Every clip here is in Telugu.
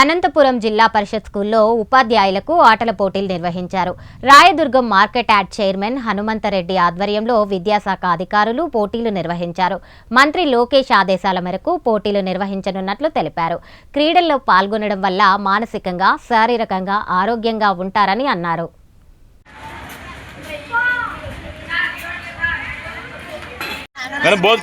అనంతపురం జిల్లా పరిషత్ స్కూల్లో ఉపాధ్యాయులకు ఆటల పోటీలు నిర్వహించారు. Rayadurgam market yard chairman Hanumanthareddy ఆధ్వర్యంలో విద్యాశాఖ అధికారులు పోటీలు నిర్వహించారు. మంత్రి లోకేష్ ఆదేశాల మేరకు పోటీలు నిర్వహించనున్నట్లు తెలిపారు. క్రీడల్లో పాల్గొనడం వల్ల మానసికంగా శారీరకంగా ఆరోగ్యంగా ఉంటారని అన్నారు. కానీ బోత్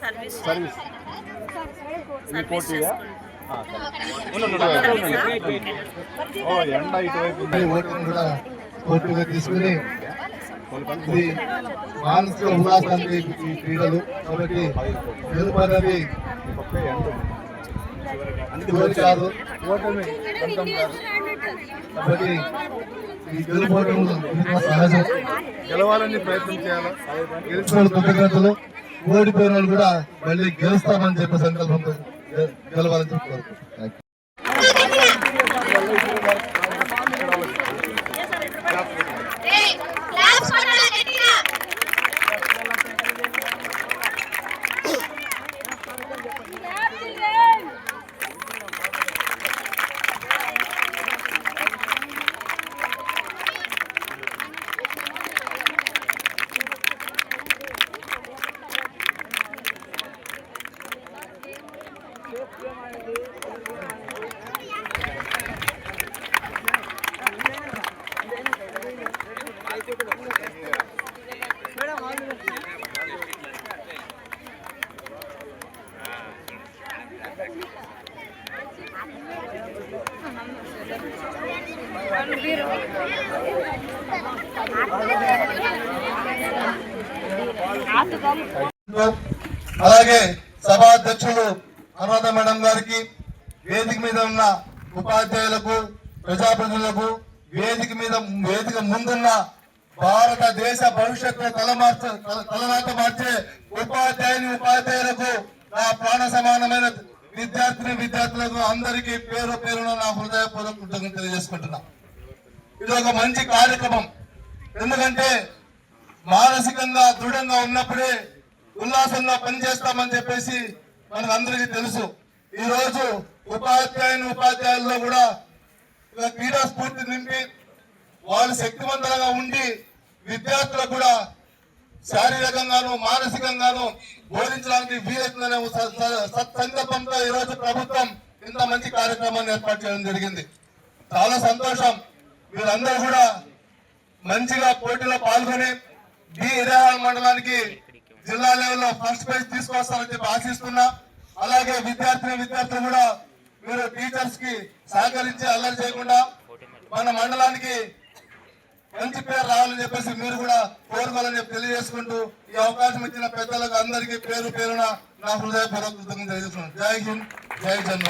సర్వీస్ సర్వీస్ ఎండ ఇటువైపు ఓటును కూడా తీసుకుని ఇది మానసిక ఉల్లాసానికి ఈ క్రీడలు. కాబట్టి. ఓటు కాదు. ఓటమి. కాబట్టి ఎంతో సహజం గెలవాలని ప్రయత్నం చేయాలి? గెలిచిన కృతజ్ఞతలు ఓడిపోయిన వాళ్ళు కూడా మళ్ళీ గెలుస్తామని చెప్పే సంకల్పంతో గెలవాలని చెప్పి అలాగే సభాధ్యక్షులు అనురాధ మేడం గారికి వేదిక మీద ఉన్న ఉపాధ్యాయులకు ప్రజాప్రతినిధులకు వేదిక మీద వేదిక ముందున్న భారతదేశ భవిష్యత్తు తలమార్చ తల- తలనాట మార్చే ఉపాధ్యాయుని ఉపాధ్యాయులకు నా ప్రాణ సమానమైన విద్యార్థిని విద్యార్థులకు అందరికీ పేరు పేరున నా హృదయపూర్వక కృతజ్ఞతలు తెలియజేసుకుంటున్నా. ఇది ఒక మంచి కార్యక్రమం. ఎందుకంటే మానసికంగా దృఢంగా ఉన్నప్పుడే ఉల్లాసంగా పనిచేస్తామని చెప్పేసి మనకు అందరికీ తెలుసు. ఈ రోజు ఉపాధ్యాయుని ఉపాధ్యాయుల్లో కూడా క్రీడా స్ఫూర్తి నింపి వాళ్ళు శక్తివంతంగా ఉండి విద్యార్థులకు కూడా శారీరకంగాను మానసికంగాను బోధించడానికి వీలవుతుందనే ఒక స- సత్సంకల్పంతో ప్రభుత్వం ఇంత మంచి కార్యక్రమాన్ని ఏర్పాటు చేయడం జరిగింది. చాలా సంతోషం. వీరందరూ కూడా మంచిగా పోటీలో పాల్గొని డి ఇరహాల్ మండలానికి జిల్లా లెవెల్లో ఫస్ట్ ప్రైజ్ తీసుకొస్తారని చెప్పి ఆశిస్తున్నా. అలాగే విద్యార్థిని విద్యార్థులు కూడా మీరు టీచర్స్కి సహకరించి అల్లరి చేయకుండా మన మండలానికి మంచి పేరు రావాలని చెప్పేసి మీరు కూడా కోరుకోవాలని చెప్పి తెలియజేసుకుంటూ ఈ అవకాశం ఇచ్చిన పెద్దలకు అందరికీ పేరు పేరున నా హృదయపూర్వక కృతజ్ఞత తెలియజేస్తున్నాను. జై హింద్ జై జన్మ